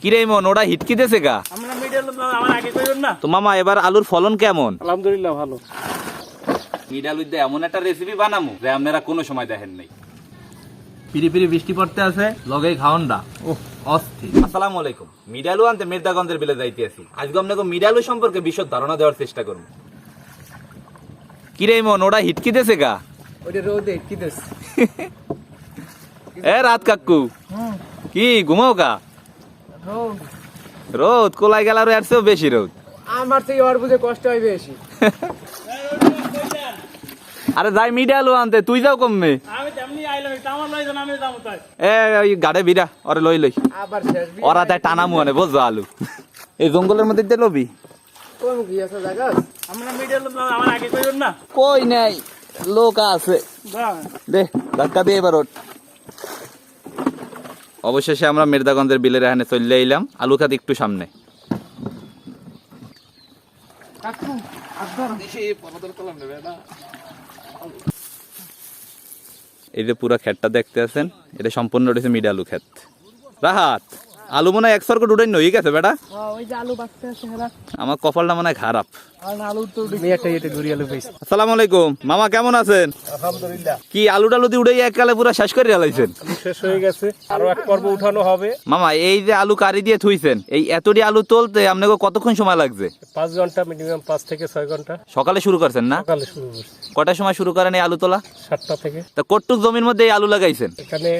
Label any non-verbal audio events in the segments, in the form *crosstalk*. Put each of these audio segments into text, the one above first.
কিরে মন ওটা হিটকি দেছে গা? আমরা মিডিয়াল আমার আগে কইবেন না? তো মামা এবার আলুর ফলন কেমন? আলহামদুলিল্লাহ ভালো। মিডাল উদ্দে এমন একটা রেসিপি বানামু যে আপনারা কোনো সময় দেখেন নাই। পিরি পিরি বৃষ্টি পড়তে আছে লগে খাওনডা ও অস্থির। আসসালামু আলাইকুম। মিডালু আনতে মির্দাগঞ্জের বিলে যাইতে আছি। আজকে আপনাকে মিডালু সম্পর্কে বিশদ ধারণা দেওয়ার চেষ্টা করব। কিরে মন ওটা হিটকি দেছে গা? ওইটা রোদে দেশ *laughs* এ রাত কাকু। কি ঘুমাও গা? রোদ। কোলাই গেল আর এর বেশি রোদ। আমার থেকে ওর বুঝে কষ্ট হয় বেশি। আরে যাই মিডালু আনতে তুই যাও কমবে আমি তেমনি আইলাম আমার লই আমি যাব তাই। এ ওই গাড়ে বিরা ওরে লই লই। আবার শেষ ওরা তাই টানামু আনে বুঝছ আলু। এই জঙ্গলের মধ্যে দিয়ে লবি? কোন কি আছে জায়গা আমরা মিডিয়াল আমার আগে কইবেন না? কই নাই লোক আছে। দে ধাক্কা দিয়ে এবার ওঠ। অবশেষে আমরা মির্দাগঞ্জের বিলের এখানে চলে এলাম। আলু খাত একটু সামনে। এই যে পুরো ক্ষেতটা দেখতে আছেন এটা সম্পূর্ণ রয়েছে মিড আলু ক্ষেত। রাহাত আলু মনে হয় এক সরকট উঠাই নই গেছে বেটা। আমার কপালটা মনে হয় খারাপ। আর আলু তো আমি একটা এটা ঘুরি আলু পাইছি আসসালামু আলাইকুম। মামা কেমন আছেন? আলহামদুলিল্লাহ। কি আলু টালু দিয়ে এককালে পুরো শেষ করে আলাইছেন শেষ হয়ে গেছে। আরও এক পর্ব উঠানো হবে। মামা এই যে আলু কারি দিয়ে থুইছেন এই এতটি আলু তুলতে আপনাকে কতক্ষণ সময় লাগছে? পাঁচ ঘণ্টা মিনিমাম পাঁচ থেকে ছয় ঘণ্টা। সকালে শুরু করছেন না? সকালে শুরু করছি। কটার সময় শুরু করেন এই আলু তোলা? সাতটা থেকে। তা কটুক জমির মধ্যে এই আলু লাগাইছেন? এখানে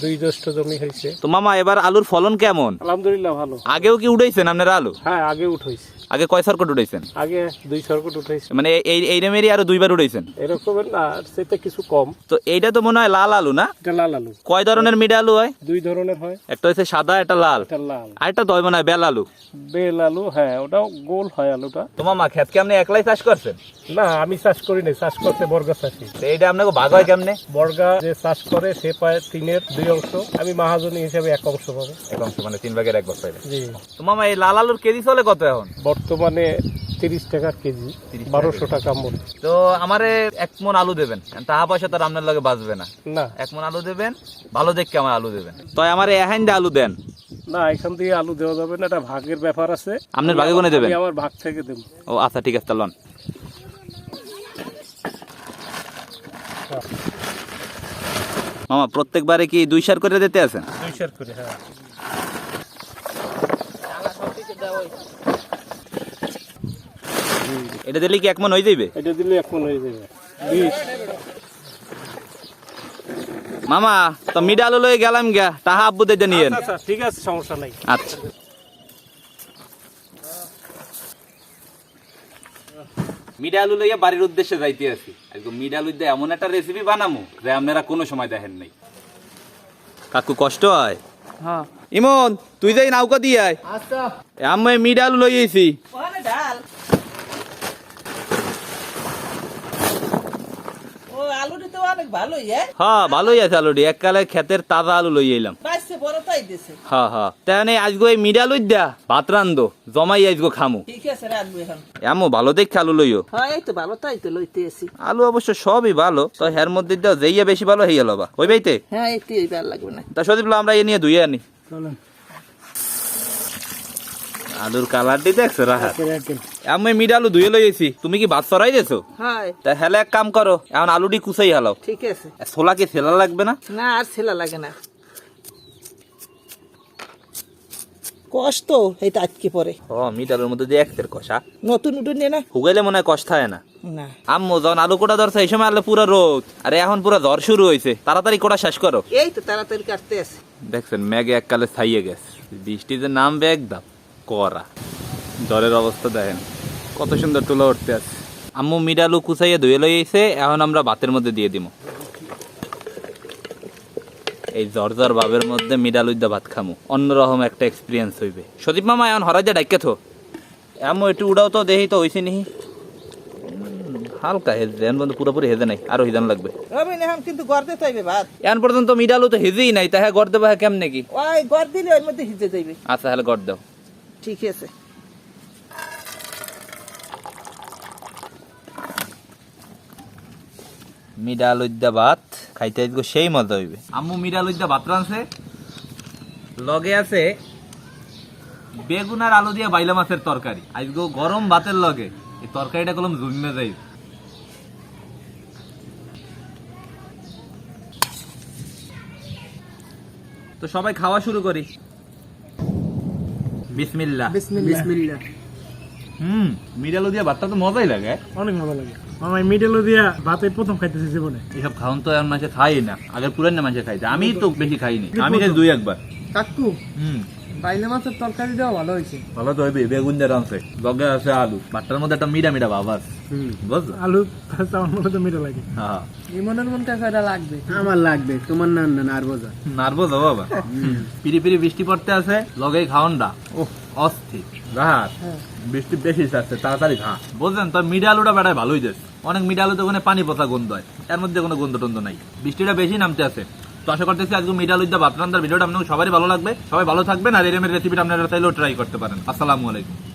দুই জ্যৈষ্ঠ জমি হয়েছে। তো মামা এবার আলুর ফলন কেমন? আলহামদুলিল্লাহ ভালো। আগেও কি উঠাইছেন আপনারা আলু? হ্যাঁ আগে উঠাইছে। আগে কয় সরকট উঠাইছেন? আগে দুই সরকট উঠাইছে। মানে এই এই রেমেরই আরও দুইবার উঠাইছেন? এরকমের না সেটা কিছু কম। তো এইটা তো মনে হয় লাল আলু না? এটা লাল আলু। কয় ধরনের মিডা আলু হয়? দুই ধরনের হয়। একটা হচ্ছে সাদা একটা লাল। এটা লাল। আর একটা তো হয় মনে হয় বেল আলু। বেল আলু হ্যাঁ ওটাও গোল হয় আলুটা। তো মামা খেত কি আপনি একলাই চাষ করছেন? না আমি চাষ করি নাই চাষ করতে বর্গা চাষি। তো এইটা আপনাকে ভাগ হয় কেমনে? বর্গা যে চাষ করে সে পায় তিনের দুই অংশ। আমি মাহাজনী হিসেবে এক অংশ পাবো। এক অংশ মানে তিন ভাগের এক বছর জি। তো মামা এই লাল আলুর কেজি চলে কত এখন? বর্তমানে তিরিশ টাকা কেজি বারোশো টাকা মন তো আমারে এক মন আলু দেবেন। টাকা পয়সা তো আর আপনার লগে বাঁচবে না। না। এক মন আলু দেবেন ভালো দেখে আমার আলু দেবেন। তো আমার এহাইন আলু দেন। না এখান থেকে আলু দেওয়া যাবে না এটা ভাগের ব্যাপার আছে। আপনার ভাগে কোনে দেবেন? আমার ভাগ থেকে দেবো। ও আচ্ছা ঠিক আছে লন। মামা প্রত্যেকবারে কি দুই সার করে দিতে আছেন দুই শেয়ার করে হ্যাঁ। এটা দিলে কি এক মন হয়ে যাইবে? এটা দিলে এক মন হয়ে যাবে মামা তো মিডা আলু লয়ে গেলাম গা তাহা আব্বু দিয়ে নিয়েন। আচ্ছা ঠিক আছে সমস্যা নাই। আচ্ছা। মিডা আলু লইয়া বাড়ির উদ্দেশ্যে যাইতে আছি। একদম মিডা আলু দিয়ে এমন একটা রেসিপি বানামু যে আপনারা কোনো সময় দেখেন নাই। কাকু কষ্ট হয়? হ্যাঁ। ইমন তুই যাই নৌকা দিয়ে আয়। আচ্ছা। আমি মিডা আলু লই আইছি ও আলুটা তো অনেক ভালোই হ্যাঁ? হ্যাঁ ভালোই আছে আলুটি। এককালে ক্ষেতের তাজা আলু লই এলাম। বাইশে বড় তাই দিছে। হ্যাঁ হ্যাঁ। আজগো এই মিডা লই দিয়া ভাত রান্ধো জমাই আজগো খামু। ঠিক আছে রাখব এখন। এমন ভালো দেখে আলু লইও। হ্যাঁ এই তো ভালো তাই তো লইতে আসি। আলু অবশ্য সবই ভালো তো হের মধ্যে দাও যেইয়া বেশি ভালো হয়ে গেল বা ওই বাইতে হ্যাঁ একটু এইবার লাগবে না। তা সদীপ আমরা এ নিয়ে ধুয়ে আনি। চলেন। আলুর কালারটি দেখছ রাহা আমি মিড আলু ধুয়ে লইছি তুমি কি ভাত সরাই হ্যাঁ। তা হেলে এক কাম করো এখন আলুটি কুচাই হালাও। ঠিক আছে। ছোলা কি ছেলা লাগবে না? না আর ছেলা লাগে না। কষ্ট এইটা আজকে পরে ও মিড আলুর মধ্যে দিয়ে একটের কষা নতুন উঠুন নিয়ে না? হুগাইলে মনে হয় কষ্ট হয় না। না। আম্মু যখন আলু কোটা ধরছে এই সময় আলু পুরো রোদ। আরে এখন পুরো ঝড় শুরু হয়েছে তাড়াতাড়ি কোটা শেষ করো। এই তো তাড়াতাড়ি কাটতে আছে। দেখছেন মেঘে এককালে ছাইয়ে গেছে। বৃষ্টিতে নামবে একদম। করা। জ্বরের অবস্থা দেখেন কত সুন্দর তুলা উঠতে আছে। আম্মু মিডালু কুচাইয়ে ধুয়ে লইছে এখন আমরা ভাতের মধ্যে দিয়ে দিব এই জ্বর ভাবের মধ্যে মিডালু দিয়ে ভাত খামু অন্যরকম একটা এক্সপিরিয়েন্স হইবে। সদীপ মামা এখন হরাই যা ডাইকে থো। এমন একটু উড়াও তো দেখি তো হইছে নিহি হালকা হেজে এখন পর্যন্ত পুরোপুরি হেজে নাই আরও হিজান লাগবে। এখন কিন্তু গড়তে চাইবে ভাত। এখন পর্যন্ত মিডালু তো হেজেই নাই তাহলে গড় দেবা কেমনে কি? ওই গড় দিলে ওর মধ্যে হিজে যাইবে। আচ্ছা তাহলে গড় দাও। ঠিক আছে। মিডা লইদ্যা ভাত খাইতে আজকে সেই মজা হইবে। আম্মু মিডা লইদ্যা ভাত রানছে লগে আছে বেগুন আর আলু দিয়ে বাইলা মাছের তরকারি। আজকে গরম ভাতের লগে। এই তরকারিটা কলম জুমে যাই তো সবাই খাওয়া শুরু করি। বিসমিল্লাহ। বিসমিল্লাহ। হুম মিডাল দিয়া ভাতটা তো মজাই লাগে। অনেক মজা লাগে। আমার মিডেলো দিয়া ভাতে প্রথম খাইতেছি জীবনে। এসব খাওন তো আর মাঝে খাই না। আগের পুরান মাঝে খাইছে। আমি তো বেশি খাইনি। আমি দুই একবার। কাকু। হুম। বাইলে মাছের তরকারি দেওয়া ভালো হয়েছে। ভালো তো হইবে বেগুন দিয়ে রাঁধছে। লগে আছে আলু। ভাতটার মধ্যে একটা মিডা মিডা ভাব আছে। বুঝলো আলু আমার তো মিঠে লাগে। হ্যাঁ। ইমনের মন কাছে এটা লাগবে? আমার লাগবে। তোমার না না আর বোঝা। বাবা। পিরি পিরি বৃষ্টি পড়তে আছে লগে খাওয়ানটা ও অস্থির। রাহাত বৃষ্টি বেশি তাড়াতাড়ি খা বুঝলেন তো মিডা আলুটা বেড়ায় ভালোই যাচ্ছে অনেক মিডা আলুতে ওখানে পানি পচা গন্ধ হয়। এর মধ্যে কোনো গন্ধ টন্ধ নাই। বৃষ্টিটা বেশি নামতে আছে। তো আশা করতেছি আজকে মিডাল উদ্যাপ আপনাদের ভিডিওটা আপনাদের সবারই ভালো লাগবে। সবাই ভালো থাকবেন আর এরমের রেসিপিটা আপনারা চাইলেও ট্রাই করতে পারেন। আসসালামু আলাইকুম।